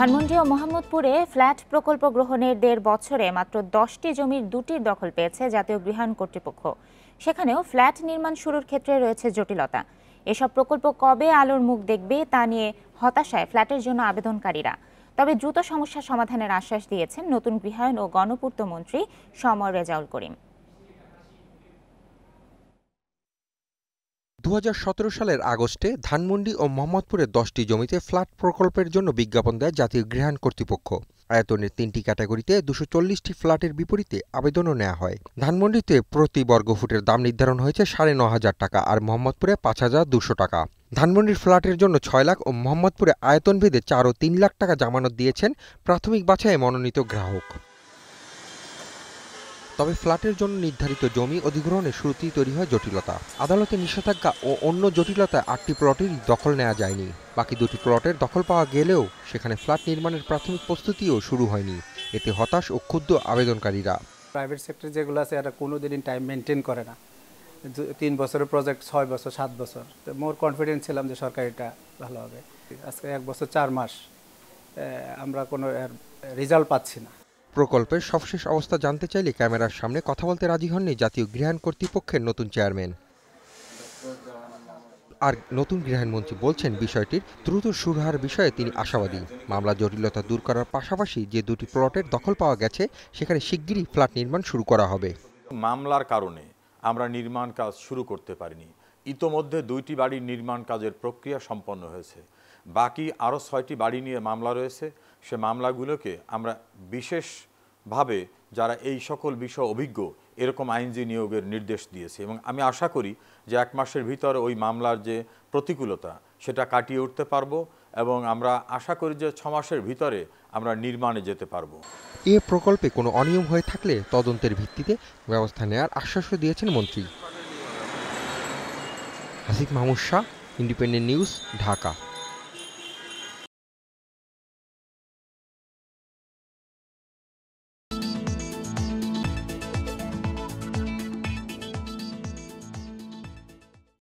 ধানমন্ডি ও মোহাম্মদপুরে ফ্ল্যাট প্রকল্প গ্রহণের দেড় বছরে মাত্র দশটি জমির দুটির দখল পেয়েছে জাতীয় গৃহায়ণ কর্তৃপক্ষ। সেখানেও ফ্ল্যাট নির্মাণ শুরুর ক্ষেত্রে রয়েছে জটিলতা। এসব প্রকল্প কবে আলোর মুখ দেখবে তা নিয়ে হতাশায় ফ্ল্যাটের জন্য আবেদনকারীরা। তবে দ্রুত সমস্যা সমাধানের আশ্বাস দিয়েছেন নতুন গৃহায়ণ ও গণপূর্ত মন্ত্রী সমর রেজাউল করিম। দু হাজার সতেরো সালের আগস্টে ধানমন্ডি ও মোহাম্মদপুরে দশটি জমিতে ফ্ল্যাট প্রকল্পের জন্য বিজ্ঞাপন দেয় জাতীয় গৃহায়ণ কর্তৃপক্ষ। আয়তনের তিনটি ক্যাটাগরিতে দুশো চল্লিশটি ফ্ল্যাটের বিপরীতে আবেদনও নেওয়া হয়। ধানমন্ডিতে প্রতি বর্গফুটের দাম নির্ধারণ হয়েছে সাড়ে ন হাজার টাকা আর মোহাম্মদপুরে পাঁচ হাজার দুশো টাকা। ধানমন্ডির ফ্ল্যাটের জন্য ছয় লাখ ও মোহাম্মদপুরে আয়তনভেদে চার ও তিন লাখ টাকা জামানত দিয়েছেন প্রাথমিক বাছাইয়ে মনোনীত গ্রাহক। তবে ফ্ল্যাটের জন্য নির্ধারিত জমি অধিগ্রহণের শুরুতেই তৈরি হয় জটিলতা। আদালতে নিষেধাজ্ঞা ও অন্য জটিলতায় আটটি প্লটেরই দখল নেওয়া যায়নি। বাকি দুটি প্লটের দখল পাওয়া গেলেও সেখানে ফ্ল্যাট নির্মাণের প্রাথমিক প্রস্তুতিও শুরু হয়নি। এতে হতাশ ও ক্ষুব্ধ আবেদনকারীরা। প্রাইভেট সেক্টর যেগুলো আছে, এরা কোনো দিন টাইম মেনটেন করে না। তিন বছরের প্রজেক্ট, ছয় বছর, সাত বছর। তো মোর কনফিডেন্স ছিলাম যে সরকার এটা ভালো হবে। আজকে এক বছর, চার মাস আমরা কোনো রেজাল্ট পাচ্ছি না। প্রকল্পের সবশেষ অবস্থা জানতে চাইলে ক্যামেরার সামনে কথা বলতে রাজি হননি জাতীয় গৃহায়ণ কর্তৃপক্ষের নতুন চেয়ারম্যান। আর নতুন গৃহায়ণমন্ত্রী বলছেন বিষয়টির দ্রুত সুরহার বিষয়ে তিনি আশাবাদী। মামলা জটিলতা দূর করার পাশাপাশি যে দুটি প্লটের দখল পাওয়া গেছে, সেখানে শিগগিরই ফ্ল্যাট নির্মাণ শুরু করা হবে। মামলার কারণে আমরা নির্মাণ কাজ শুরু করতে পারিনি। ইতোমধ্যে দুইটি বাড়ির নির্মাণ কাজের প্রক্রিয়া সম্পন্ন হয়েছে। বাকি আরও ছয়টি বাড়ি নিয়ে মামলা রয়েছে। সে মামলাগুলোকে আমরা বিশেষভাবে যারা এই সকল বিষয় অভিজ্ঞ, এরকম আইনজীবী নিয়োগের নির্দেশ দিয়েছে। এবং আমি আশা করি যে এক মাসের ভিতরে ওই মামলার যে প্রতিকূলতা, সেটা কাটিয়ে উঠতে পারব এবং আমরা আশা করি যে ছ মাসের ভিতরে আমরা নির্মাণে যেতে পারব। এ প্রকল্পে কোনো অনিয়ম হয়ে থাকলে তদন্তের ভিত্তিতে ব্যবস্থা নেওয়ার আশ্বাসও দিয়েছেন মন্ত্রী। Hasif Mahmud Shah, Independent News, Dhaka.